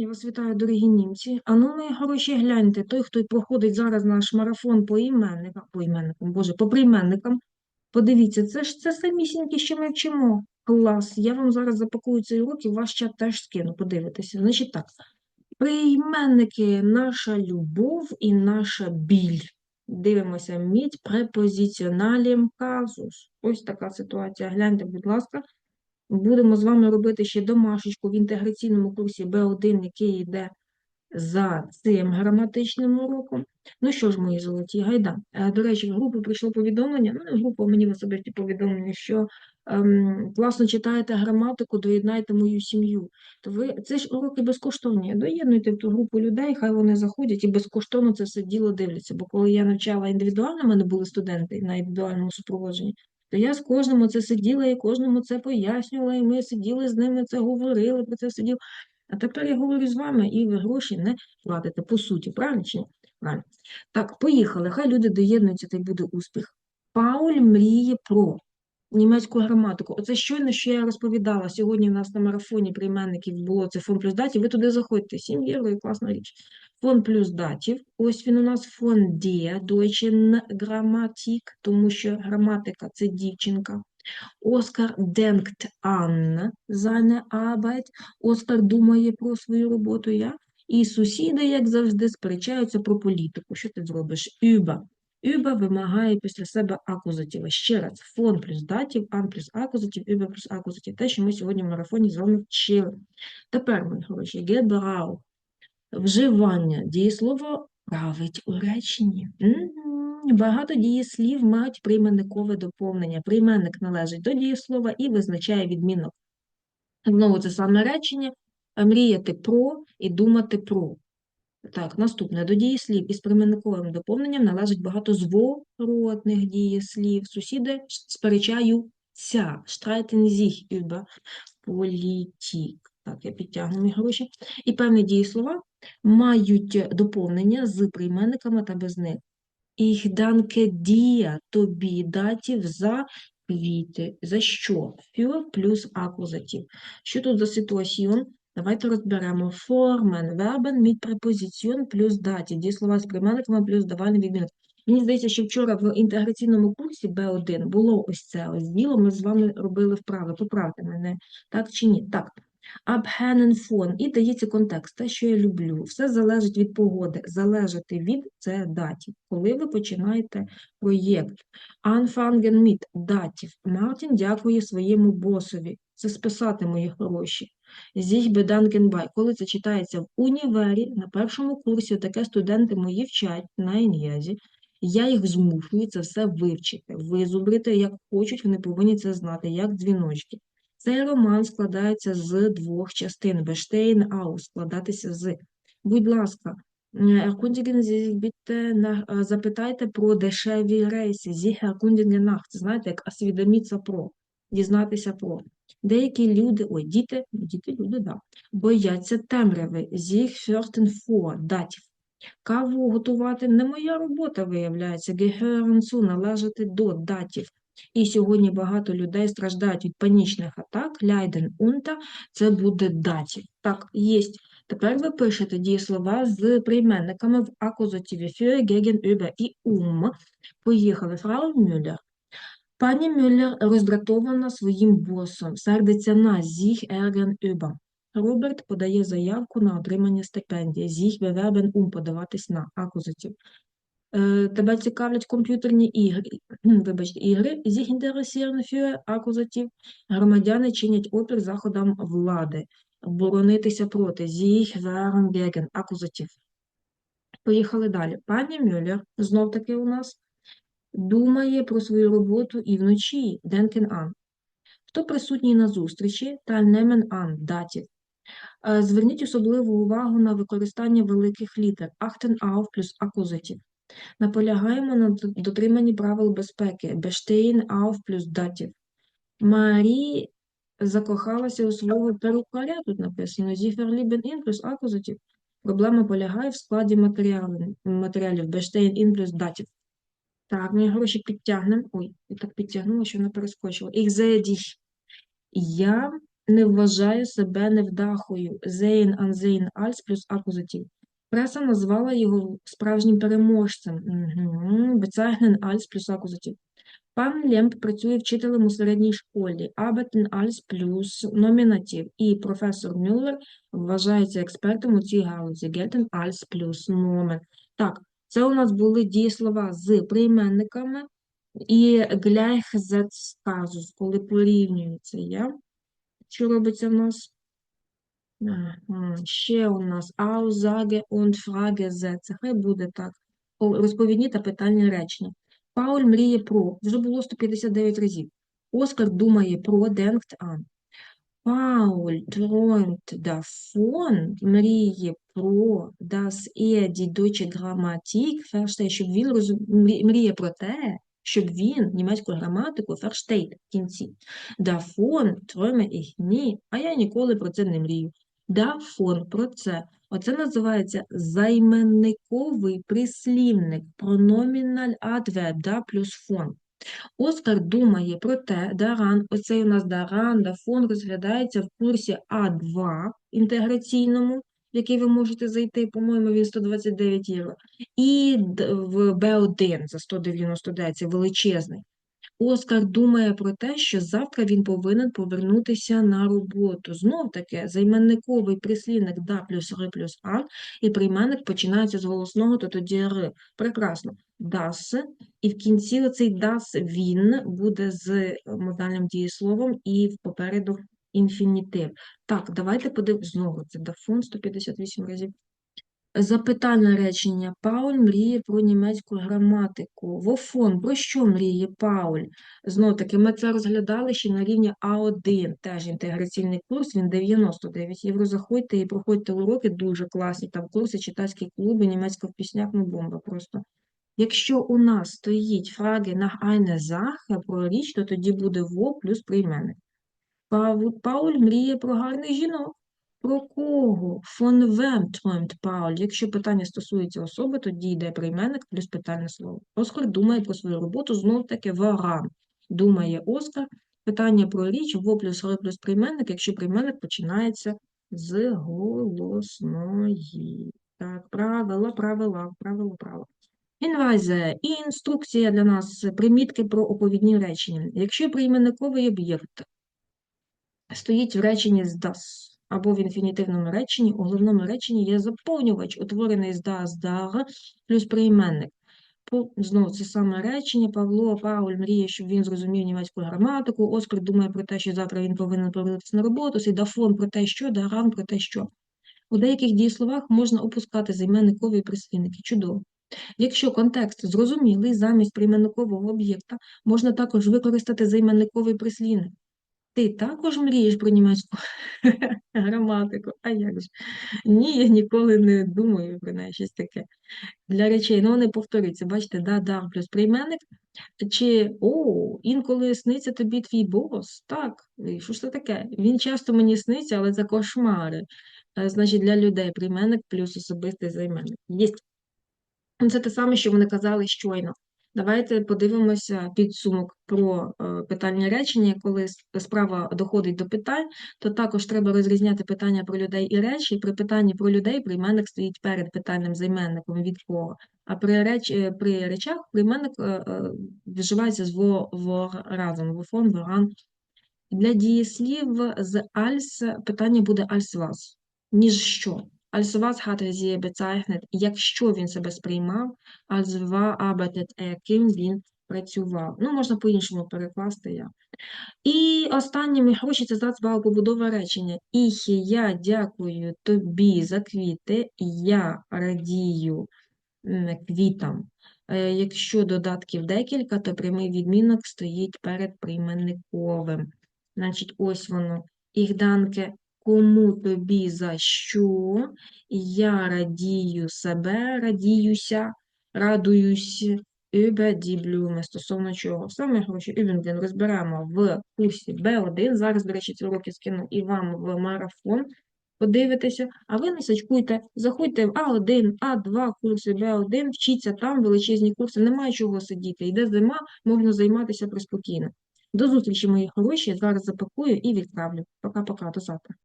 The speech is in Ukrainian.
Я вас вітаю, дорогі німці. А ну, мої хороші, гляньте, той, хто проходить зараз наш марафон по іменникам, по іменникам, боже, по прийменникам, подивіться, це ж це самісіньке, що ми вчимо. Клас. Я вам зараз запакую цей урок і ваш чат теж скину, подивитися. Значить так, прийменники наша любов і наша біль. Дивимося, мідь препозиціоналім казус. Ось така ситуація. Гляньте, будь ласка. Будемо з вами робити ще домашечку в інтеграційному курсі Б1, який йде за цим граматичним уроком. Ну що ж, мої золоті гайда. Е, До речі, в групу прийшло повідомлення, ну групу, мені в особисті повідомлення, що ем, класно читаєте граматику, доєднайте мою сім'ю. То ви це ж уроки безкоштовні. Доєднуйте в ту групу людей, хай вони заходять і безкоштовно це все діло дивляться. Бо коли я навчала індивідуально, в мене були студенти на індивідуальному супроводженні, то я з кожним це сиділа і кожному це пояснювала, і ми сиділи з ними, це говорили, про це сиділи. А тепер я говорю з вами, і ви гроші не платите, по суті, правильно чи ні? Правильно. Так, поїхали. Хай люди доєднуються, та й буде успіх. Пауль мріє про німецьку граматику. Оце щойно, що я розповідала. Сьогодні в нас на марафоні прийменників було це фон плюс датів. Ви туди заходьте, 7 євро і класна річ. Фон плюс датів. Ось він у нас фон die, Deutsche Grammatik, тому що граматика це дівчинка. Оскар denkt an seine Arbeit. Оскар думає про свою роботу. Я. І сусіди, як завжди, сперечаються про політику. Що ти зробиш? Über. Über вимагає після себе акузатива. Ще раз, фон плюс датів, ан плюс акузатив, über плюс акузатив. Те, що ми сьогодні в марафоні з вами вчили. Тепер, мої хороші, Gebrauch. Вживання. Дієслово править у реченні. Багато дієслів мають прийменникове доповнення. Прийменник належить до дієслова і визначає відмінок. Знову це саме речення. Мріяти про і думати про. Так, наступне. До дієслів із прийменниковим доповненням належить багато зворотних дієслів. Сусіди сперечаються. Streiten sich über Politik. Так, я підтягну мої гроші. І певні дієслова мають доповнення з прийменниками та без них. Ich danke dir, тобі датів за квіти. За що? Für плюс акузатив. Що тут за ситуаціон? Давайте розберемо. Формен, вербен, mit препозиціон плюс даті. Дієслова з прийменниками плюс давальний відмінок. Мені здається, що вчора в інтеграційному курсі Б1 було ось це ось діло, ми з вами робили вправи. Поправте мене, так чи ні? Так. Abhängen. І дається контекст, те, що я люблю. Все залежить від погоди. Залежати від це датів. Коли ви починаєте проєкт. Anfangen mit датів. Мартін дякує своєму босові. Це списати мої гроші. Sich bedanken. Коли це читається в універі, на першому курсі, таке студенти мої вчать на ін'язі. Я їх змушую це все вивчити, визубрити, як хочуть, вони повинні це знати, як дзвіночки. Цей роман складається з двох частин. Бештейн аус складатися з. Будь ласка, erkundigen Sie запитайте про дешеві рейси. Sie erkundigen. Це знаєте, як освідоміться про, дізнатися про. Деякі люди, ой, діти, діти, люди, да, бояться темряви. Sie fürchten vor, датів. Каву готувати не моя робота, виявляється. Gehören належати до датів. І сьогодні багато людей страждають від панічних атак. Leiden unter – це буде датів. Так, є. Тепер ви пишете дієслова з прийменниками в акузативі für, gegen, über і um. Поїхали. Фрау Мюллер. Пані Мюллер роздратована своїм босом, сердиться на sich ärgern über. Роберт подає заявку на отримання стипендії. Sich bewerben um – подаватись на акузатив. Е, Тебе цікавлять комп'ютерні ігри, вибачте, ігри. Interessieren für акузатив. Громадяни чинять опір заходам влади. Боронитися проти. Wehren gegen акузатив. Поїхали далі. Пані Мюллер, знов таки у нас, думає про свою роботу і вночі. Denken an. Хто присутній на зустрічі? Teilnehmen an. Датів. Е, Зверніть особливу увагу на використання великих літер. Achten auf плюс акузатив. Наполягаємо на дотриманні правил безпеки. Bestehen auf плюс датів. Марі закохалася у свого перукаря, тут написано. Verlieben ihn плюс акузатив. Проблема полягає в складі матеріалів. Bestehen in плюс датів. Так, мені гроші підтягнемо. Ой, я так підтягнула, що не перескочила. Ich sehe. Я не вважає себе невдахою. Зейн Анзейн Альс плюс акузатив. Преса назвала його справжнім переможцем. Угу. Безzeichnen Альс плюс акузатив. Пан Лемп працює вчителем у середній школі. Arbeiten als плюс номінатив. І професор Мюллер вважається експертом у цій галузі. Gelten als плюс номен. Так, це у нас були дієслова з прийменниками і gleichsetzt казус, коли порівнюється. Що робиться в нас? Ще у нас Aussage und Fragesätze. Хай буде так. Розповідні та питальні речення. Пауль мріє про. Вже було 159 разів. Оскар думає про denkt an. Paul träumt davon, мріє про das er die deutsche Grammatik щоб він розум... мріє про те, щоб він німецьку граматику versteht в кінці. Davon träume ich nie, а я ніколи про це не мрію. Davon про це. Оце називається займенниковий прислівник, pronominal adverb, да, плюс фон. Оскар думає про те, даран, оцей у нас даран, дафон розглядається в курсі А2 інтеграційному, в який ви можете зайти, по-моєму, він 129 євро, і в Б1 за 199, це величезний. Оскар думає про те, що завтра він повинен повернутися на роботу. Знов таки, займенниковий прислівник да плюс ри плюс а, і прийменник починається з голосного, то тоді р. Прекрасно. Das, і в кінці оцей das він буде з модальним дієсловом і в попереду інфінітив. Так, давайте подивимось знову. Це дафон 158 разів. Запитальне речення. Пауль мріє про німецьку граматику. Вофон, про що мріє Пауль? Знов таки, ми це розглядали ще на рівні А1, теж інтеграційний курс, він 99 євро. Заходьте і проходьте уроки, дуже класні. Там курси, читацькі клуби, німецька в піснях, ну бомба просто. Якщо у нас стоїть фраги на eine Sache про річ, то тоді буде во плюс прийменник. Пауль мріє про гарних жінок. Про кого? Von wem träumt Пауль? Якщо питання стосується особи, тоді йде прийменник плюс питальне слово. Оскар думає про свою роботу, знов таки варан. Думає Оскар. Питання про річ, во плюс ре плюс прийменник, якщо прийменник починається з голосної. Так, правила, правила, правила, правила. Інвайзе і інструкція для нас, примітки про оповідні речення. Якщо прийменниковий об'єкт стоїть в реченні з das або в інфінітивному реченні, у головному реченні є заповнювач, утворений з das, dar, плюс прийменник. Знову це саме речення. Павло Пауль мріє, щоб він зрозумів німецьку граматику. Оскар думає про те, що завтра він повинен повернутися на роботу. Сідафон про те, що, даран про те, що. У деяких дієсловах можна опускати займенникові прислівники. Чудово. Якщо контекст зрозумілий, замість прийменникового об'єкта можна також використати займенниковий прислівник. Ти також мрієш про німецьку граматику? А як же? Ні, я ніколи не думаю про неї щось таке. Для речей, ну вони повторюються. Бачите, да, да, плюс прийменник. Чи о, інколи сниться тобі твій бос? Так, що ж це таке? Він часто мені сниться, але це кошмари. Е, Значить, для людей прийменник плюс особистий займенник. Ну, Це те саме, що вони казали щойно. Давайте подивимося підсумок про е, питальні речення. Коли справа доходить до питань, то також треба розрізняти питання про людей і речі. При питанні про людей прийменник стоїть перед питальним займенником від кого. А при, реч... е, при речах прийменник е, вживається з во, разом, вофон, воран. Для дієслів з альс питання буде альс вас, ніж що. Als was hat er якщо він себе сприймав, als war er, ким він працював. Ну, можна по-іншому перекласти я. І останнє мій хороший це зацбав побудова речення. Ich, я дякую тобі за квіти, я радію квітам. Е, Якщо додатків декілька, то прямий відмінок стоїть перед прийменниковим. Значить, ось воно. Ich danke кому тобі за що. Я радію себе, радіюся, радуюсь. Blume, стосовно чого. Саме гроші Übungen розберемо в курсі Б1. Зараз, до речі, ці уроки скину і вам в марафон подивитися, а ви не сачкуйте, заходьте в А1, А2, курси Б1, вчіться там, величезні курси, немає чого сидіти. Йде зима, можна займатися приспокійно. До зустрічі, мої хороші. Зараз запакую і відправлю. Пока-пока, до завтра.